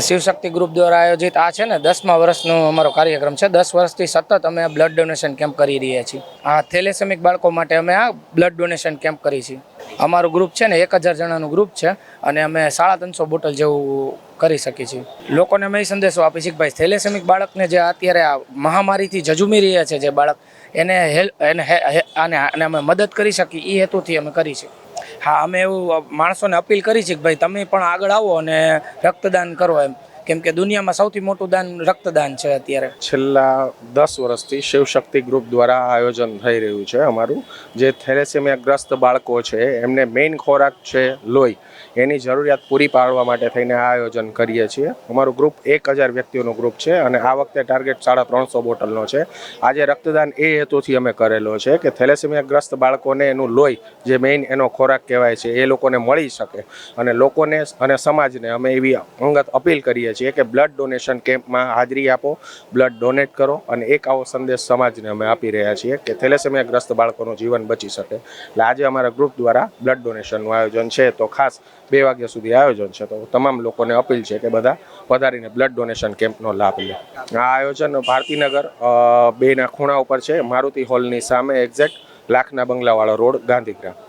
Shivshakti group દ્વારા આયોજિત આ છે ને દસમા વર્ષનો અમારો કાર્યક્રમ છે. દસ વર્ષથી સતત અમે બ્લડ ડોનેશન કેમ્પ કરી રહ્યા છીએ. આ થેલેસેમિક બાળકો માટે અમે આ બ્લડ ડોનેશન કેમ્પ કરી છીએ. અમારું ગ્રુપ છે ને એક હજાર જણાનું ગ્રુપ છે અને અમે સાડા ત્રણસો બોટલ જેવું કરી શકીએ છીએ. લોકોને અમે સંદેશો આપી છીએ કે ભાઈ થેલેસેમિક બાળકને જે અત્યારે આ મહામારીથી જજુમી રહ્યા છે જે બાળક, એને હેલ્પ એને આને અમે મદદ કરી શકીએ એ હેતુથી અમે કરી છે હા, અમે એવું માણસોને અપીલ કરી છે કે ભાઈ તમે પણ આગળ આવો અને રક્તદાન કરો એમ. કેમ કે દુનિયામાં સૌથી મોટું દાન રક્તદાન છે અત્યારે. છેલ્લા દસ વર્ષથી શિવશક્તિ ગ્રુપ દ્વારા આયોજન થઈ રહ્યું છે અમારું. જે થેલેસેમિયાગ્રસ્ત બાળકો છે, એમને મેઇન ખોરાક છે લોહી. એની જરૂરિયાત પૂરી પાડવા માટે થઈને આ આયોજન કરીએ છીએ. અમારું ગ્રુપ એક હજાર વ્યક્તિઓનું ગ્રુપ છે અને આ વખતે ટાર્ગેટ સાડા ત્રણસો બોટલનો છે. આજે રક્તદાન એ હેતુથી અમે કરેલો છે કે થેલેસેમિયાગ્રસ્ત બાળકોને એનું લોહી, જે મેઇન એનો ખોરાક કહેવાય છે, એ લોકોને મળી શકે. અને લોકોને અને સમાજને અમે એવી અંગત અપીલ કરીએ છીએ કે બ્લડ ડોનેશન કેમ્પમાં હાજરી આપો બ્લડ ડોનેટ કરો અને એક આવો સંદેશ સમાજને અમે આપી રહ્યા છીએ કે થેલેસેમિયાગ્રસ્ત બાળકોનું જીવન બચી શકે. એટલે આજે અમારા ગ્રુપ દ્વારા બ્લડ ડોનેશનનું આયોજન છે. તો ખાસ બે વાગ્યા સુધી આયોજન છે. તો તમામ લોકોને અપીલ છે કે બધા પધારીને બ્લડ ડોનેશન કેમ્પનો લાભ લે. આ આયોજન ભારતીનગર બેના ખૂણા ઉપર છે. મારુતિ હોલની સામે એક્ઝેક્ટ લાખના બંગલાવાળો રોડ ગાંધીગ્રામ.